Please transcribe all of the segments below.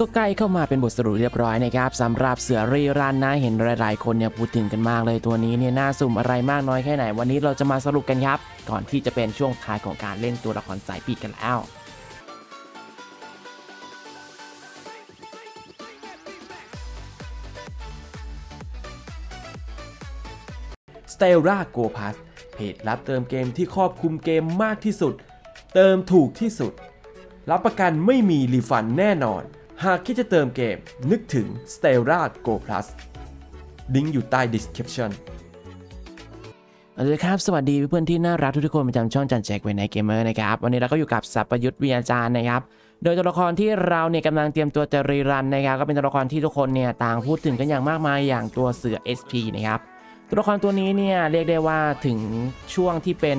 ก็ใกล้เข้ามาเป็นบทสรุปเรียบร้อยนะครับสำหรับเสือรีรันนะเห็นหลาย ๆ คนเนี่ยพูดถึงกันมากเลยตัวนี้เนี่ยน่าสุ่มอะไรมากน้อยแค่ไหนวันนี้เราจะมาสรุปกันครับ ก่อนที่จะเป็นช่วงท้ายของการเล่นตัวละครสายปีกกันแล้ว s t e l l a Go Pass เพจรับเติมเกมที่ครอบคลุมเกมมากที่สุด เติมถูกที่สุด รับประกันไม่มีรีฟันแน่นอน หากคิดจะเติมเกมนึกถึง s t e l l a Go Plus ลิงก์อยู่ใต้ description สวัสดีครับ สวัสดีเพื่อนที่น่ารักทุกๆคนประจำช่องจันแจกเวนไนเกมเมอร์นะครับ วันนี้เราก็อยู่กับสัพยุทธ์วิทยาจารย์นะครับ โดยตัวละครที่เราเนี่ยกำลังเตรียมตัวจะรีรันนะครับ ก็เป็นตัวละครที่ทุกคนเนี่ยต่างพูดถึงกันอย่างมากมายอย่างตัวเสือ SP นะครับ ตัวละครตัวนี้เนี่ยเรียกได้ว่าถึงช่วงที่เป็น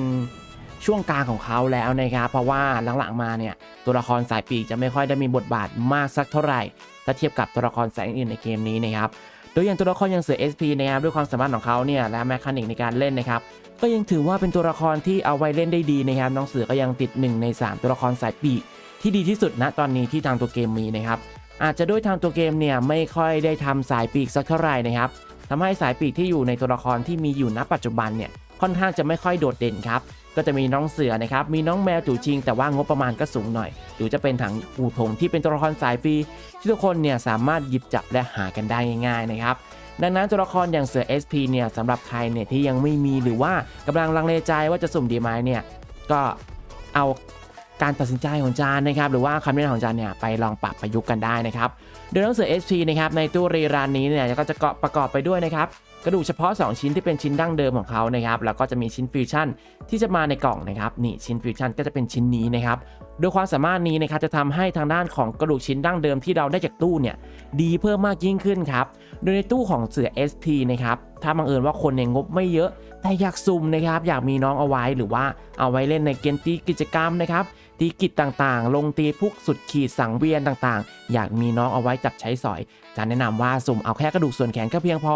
ช่วงกลางของเขาแล้วนะครับ เพราะว่าหลังๆมาเนี่ยตัวละครสายปีกจะไม่ค่อยได้มีบทบาทมากสักเท่าไหร่ถ้าเทียบกับตัวละครสายอื่นในเกมนี้นะครับโดยอย่างตัวละครอย่างเสือ SP นะครับด้วยความสามารถของเขาเนี่ยและแมคานิกในการเล่นนะครับก็ยังถือว่าเป็นตัวละครที่เอาไว้เล่นได้ดีนะครับน้องเสือก็ยังติด 1 ใน 3 ตัวละครสายปีกที่ดีที่สุดณตอนนี้ที่ทางตัวเกมมีนะครับอาจจะด้วยทางตัวเกมเนี่ยไม่ค่อยได้ทำสายปีกสักเท่าไหร่นะครับทำให้สายปีกที่อยู่ในตัวละครที่มีอยู่ณปัจจุบันเนี่ยค่อนข้างจะไม่ค่อยโดดเด่นครับ ก็จะมีน้องเสือนะครับ มีน้องแมวจู่ชิง แต่ว่างบประมาณก็สูงหน่อยหรือจะเป็นถังอูถงที่เป็นตัวละครสายฟรีที่ทุกคนเนี่ยสามารถหยิบจับและหากันได้ง่ายๆนะครับดังนั้นตัวละครอย่างเสือ SP เนี่ยสำหรับใครเนี่ยที่ยังไม่มีหรือว่ากำลังลังเลใจว่าจะสุ่มดีไหมเนี่ยก็เอาการตัดสินใจของจานนะครับหรือว่าคำแนะนำของจานเนี่ยไปลองปรับประยุกต์กันได้นะครับโดยหนังสือ SP นะครับในตู้รีรานนี้เนี่ยก็จะประกอบไปด้วยนะครับ กระดูกเฉพาะ 2 ชิ้นที่เป็นชิ้นดั้งเดิมของเขานะครับแล้วก็จะมีชิ้นฟิวชั่นที่จะมาในกล่องนะครับนี่ชิ้นฟิวชั่นก็จะเป็นชิ้นนี้นะครับโดยความสามารถนี้นะครับจะทำให้ทางด้านของกระดูกชิ้นดั้งเดิมที่เราได้จากตู้เนี่ยดีเพิ่มมากยิ่งขึ้นครับโดยในตู้ของเสือ SP นะครับ ถ้าบังเอิญว่าคนในงบไม่เยอะแต่อยากซุ่มนะครับอยากมีน้องเอาไว้หรือว่าเอาไว้เล่นในเกมตีกิจกรรมนะครับตีกิจต่างๆ ลงตีพุกสุดขีดสังเวียนต่างๆ อยากมีน้องเอาไว้จับใช้สอยจะแนะนำว่าสุ่มเอาแค่กระดูกส่วนแขนก็เพียงพอ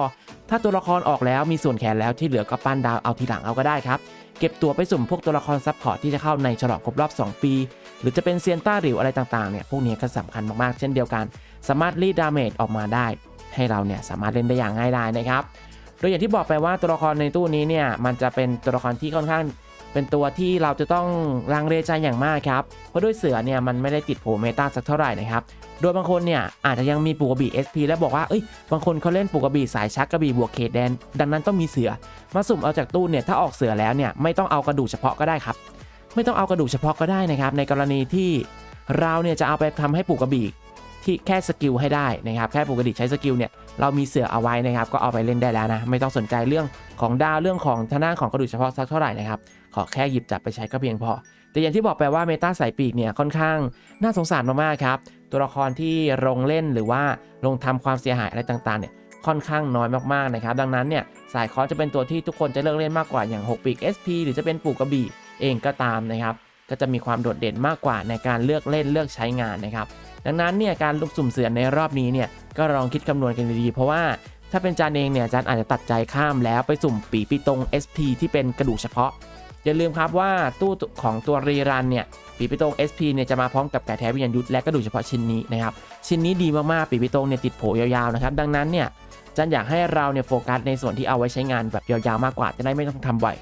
ถ้าตัวละครออกแล้วมีส่วนแขนแล้วที่เหลือก็ปั้นดาวเอาทีหลังเอาก็ได้ครับเก็บตัวไปสุ่มพวกตัวละครซับพอร์ตที่จะเข้าในฉลองครบรอบ 2 ปี หรือจะเป็นเซียนต้าหริวอะไรต่างๆเนี่ยพวกนี้ก็สำคัญมากๆ เช่นเดียวกัน สามารถรีดดาเมจออกมาได้ ให้เราเนี่ยสามารถเล่นได้อย่างง่ายดายนะครับ ดยอย่างที่บอกไปว่าตัวละครในตู้นี้เนี่ยมันจะเป็นตัวละครที่ค่อนข้างเป็นตัวที่เราจะต้องลังเลใจอย่างมากครับ เพราะด้วยเสือเนี่ยมันไม่ได้ติดโผเมตาสักเท่าไหร่นะครับ โดยบางคนเนี่ยอาจจะยังมีปูกระบี่ SP และบอกว่าเอ้ยบางคนเขาเล่นปูกระบี่สายชักกระบี่บวกเขตแดน ดังนั้นต้องมีเสือ มาสุ่มเอาจากตู้เนี่ยถ้าออกเสือแล้วเนี่ยไม่ต้องเอากระดูกเฉพาะก็ได้ครับ ไม่ต้องเอากระดูกเฉพาะก็ได้นะครับในกรณีที่เราเนี่ยจะเอาไปทำให้ปูกระบี่ ที่แค่สกิลให้ได้นะครับแค่ปูกระบี่ใช้สกิลเนี่ยเรามีเสือเอาไว้นะครับก็เอาไปเล่นได้แล้วนะไม่ต้องสนใจเรื่องของดาวเรื่องของทางด้านของกระดูกเฉพาะสักเท่าไหร่นะครับขอแค่หยิบจับไปใช้ก็เพียงพอ แต่อย่างที่บอกไปว่าเมตาสายปีกเนี่ยค่อนข้างน่าสงสารมากๆครับตัวละครที่ลงเล่นหรือว่าลงทำความเสียหายอะไรต่างๆเนี่ยค่อนข้างน้อยมากๆนะครับดังนั้นเนี่ยสายคอร์สจะเป็นตัวที่ทุกคนจะเลือกเล่นมากกว่าอย่าง 6 ปีก SP หรือจะเป็นปูกกระบี่เองก็ตามนะครับ ก็จะมีความโดดเด่นมากกว่าในการเลือกเล่นเลือกใช้งานนะครับ ดังนั้นเนี่ยการลุกสุ่มเสือในรอบนี้เนี่ยก็ลองคิดคำนวณกันดีๆ เพราะว่าถ้าเป็นจานเองเนี่ยจานอาจจะตัดใจข้ามแล้วไปสุ่มปีปีตรง SP ที่เป็นกระดูกเฉพาะ อย่าลืมครับว่าตู้ของตัวรีรันเนี่ยปีปิโตง SP เนี่ยจะมาพร้อมกับแก่แท้วิญญาณยุทธและกระดูกเฉพาะชิ้นนี้นะครับชิ้นนี้ดีมากๆปีปิโตงเนี่ยติดโผยาวๆนะครับดังนั้นเนี่ยจันอยากให้เราเนี่ยโฟกัสในส่วนที่เอาไว้ใช้งานแบบยาวๆมากกว่าจะได้ไม่ต้องทำบ่อย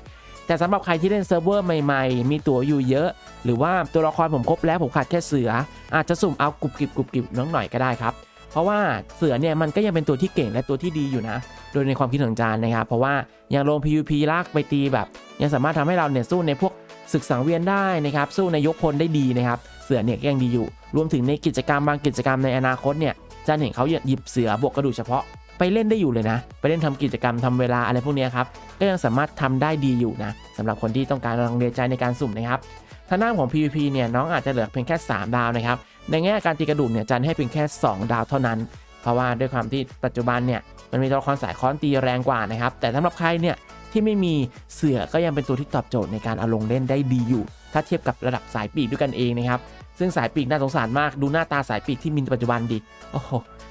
แต่สำหรับใครที่เล่นเซิร์ฟเวอร์ใหม่ๆ มีตั๋วอยู่เยอะ หรือว่าตัวละครผมครบแล้วผมขาดแค่เสือ อาจจะสุ่มเอากรุบกริบกรุบกริบน้องหน่อยก็ได้ครับ เพราะว่าเสือเนี่ยมันก็ยังเป็นตัวที่เก่งและตัวที่ดีอยู่นะ โดยในความคิดของจานนะครับ เพราะว่ายังลง PVP ลากไปตีแบบ ยังสามารถทำให้เราเนี่ยสู้ในพวกศึกสังเวียนได้นะครับ สู้ในยกพลได้ดีนะครับ เสือเนี่ยยังดีอยู่ รวมถึงในกิจกรรมบางกิจกรรมในอนาคตเนี่ยจานเห็นเขาหยิบเสือบวกกระดูกเฉพาะไปเล่นได้อยู่เลยนะ ไปเล่นทำกิจกรรมทำเวลาอะไรพวกนี้ครับ ก็ยังสามารถทำได้ดีอยู่นะสำหรับคนที่ต้องการลังเลใจในการสุ่มนะครับทางด้านของ PVP เนี่ยน้องอาจจะเหลือเพียงแค่ 3 ดาวนะครับในแง่การตีกระดูกเนี่ยจันให้เพียงแค่ 2 ดาวเท่านั้น เพราะว่าด้วยความที่ปัจจุบันเนี่ยมันมีตัวละครสายค้อนตีแรงกว่านะครับแต่สำหรับใครเนี่ยที่ไม่มีเสือก็ยังเป็นตัวที่ตอบโจทย์ในการเอาลงเล่นได้ดีอยู่ ถ้าเทียบกับระดับสายปีกด้วยกันเองนะครับซึ่งสายปีกน่าสงสารมากดูหน้าตาสายปีกที่มีปัจจุบันดิโอ้โห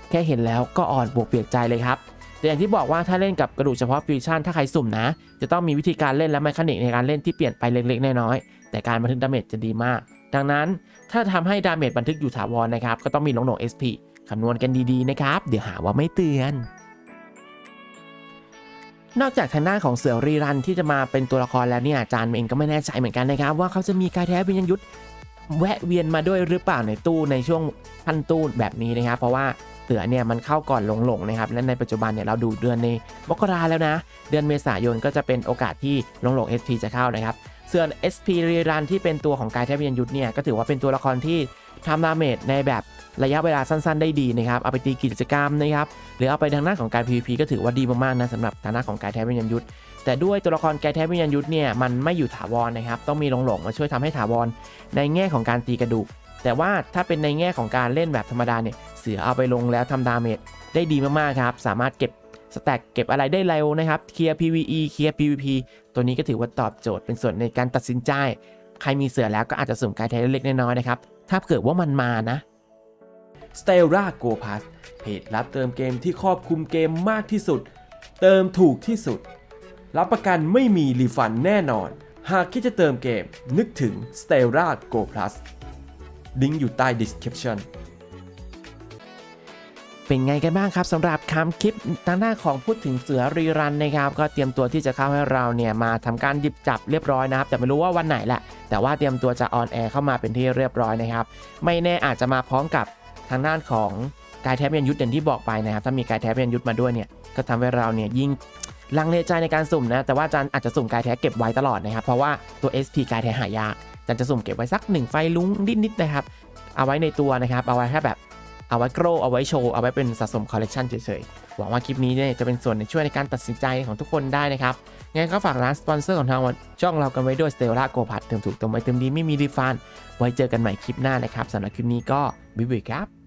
แค่เห็นแล้วก็อ่อนบวกเปียกใจเลยครับ แต่อย่างที่บอกว่าถ้าเล่นกับกระดูกเฉพาะฟิวชั่นถ้าใครสุ่มนะ จะต้องมีวิธีการเล่นและแมคานิกในการเล่นที่เปลี่ยนไปเล็กๆน้อยๆแต่การบันทึกดาเมจจะดีมาก ดังนั้นถ้าทำให้ดาเมจบันทึกอยู่ถาวรนะครับก็ต้องมีหลงหลง SP คำนวณกันดีๆนะครับ เดี๋ยวหาว่าไม่เตือน นอกจากทางด้านของเสือรีรันที่จะมาเป็นตัวละครแล้วเนี่ยอาจารย์เองก็ไม่แน่ใจเหมือนกันนะครับ ว่าเขาจะมีกายแท้วิญญาณยุทธแวะเวียนมาด้วยหรือเปล่าในตู้ในช่วงพันตู้แบบนี้นะครับ เพราะว่าเสือเนี่ยมันเข้าก่อนหลงๆนะครับและในปัจจุบันเนี่ยเราดูเดือนในมกราแล้วนะ เดือนเมษายนก็จะเป็นโอกาสที่หลงๆ SP จะเข้านะครับส่วน SP รีรันที่เป็นตัวของกายแท้วิญญยุทธเนี่ยก็ถือว่าเป็นตัวละครที่ทำดาเมจในแบบระยะเวลาสั้นๆ ได้ดีนะครับ เอาไปตีกิจกรรมนะครับ หรือเอาไปทางด้าของการ PVP ก็ถือว่าดีมากๆนะสำหรับทางด้าของกายแท้วิญญาณยุทธแต่ด้วยตัวละครกายแท้วิญญาณยุทธเนี่ยมันไม่อยู่ถาวรนะครับ ต้องมีหลงๆมาช่วยทำให้ถาวรในแง่ของการตีกระดูก แต่ว่าถ้าเป็นในแง่ของการเล่นแบบธรรมดาเนี่ยเสือเอาไปลงแล้วทำดาเมจได้ดีมากๆครับ สามารถเก็บสแต็กเก็บอะไรได้เร็วนะครับ เคลียร์ PVE เคลียร์ PVP ตัวนี้ก็ถือว่าตอบโจทย์เป็นส่วนในการตัดสินใจ ใครมีเสือแล้วก็อาจจะสุ่มกายแท้เล็กๆน้อยๆนะครับ ถ้าเกิดว่ามันมานะ s t e l l a Go Pass เพจรับเติมเกมที่ครอบคลุมเกมมากที่สุด เติมถูกที่สุด รับประกันไม่มีรีฟันแน่นอน หากคิดจะเติมเกมนึกถึง s t e l l a Go Plus ลิงก์อยู่ใต้ description เป็นไงกันบ้างครับสำหรับคำคลิปทางด้านของพูดถึงเสือรีรันนะครับ ก็เตรียมตัวที่จะเข้าให้เราเนี่ยมาทำการหยิบจับเรียบร้อยนะครับ แต่ไม่รู้ว่าวันไหนแหละ แต่ว่าเตรียมตัวจะออนแอร์เข้ามาเป็นที่เรียบร้อยนะครับ ไม่แน่อาจจะมาพร้อมกับทางด้านของกายแทบยันยุทธอย่างที่บอกไปนะครับ ถ้ามีกายแทบยันยุทธมาด้วยเนี่ยก็ทำให้เราเนี่ยยิ่ง ลังเลใจในการสุ่มนะ แต่ว่าอาจารย์อาจจะสุ่มกายแท้เก็บไว้ตลอดนะครับ เพราะว่าตัว SP กายแท้หายากอาจารย์จะสุ่มเก็บไว้สักหนึ่งไฟลุ้งนิดๆนะครับ เอาไว้ในตัวนะครับ เอาไว้แค่แบบ เอาไว้โกรเอาไว้โชว์ เอาไว้เป็นสะสมคอลเลกชันเฉยๆ หวังว่าคลิปนี้เนี่ยจะเป็นส่วนในช่วยในการตัดสินใจของทุกคนได้นะครับงั้นก็ฝากร้านสปอนเซอร์ของทางช่องเรากันไว้ด้วย Stella Go พัดเติมถูกเติมไว้เติมดีไม่มีรีฟัน ไว้เจอกันใหม่คลิปหน้านะครับสำหรับคลิปนี้ก็บ๊ายบายครับ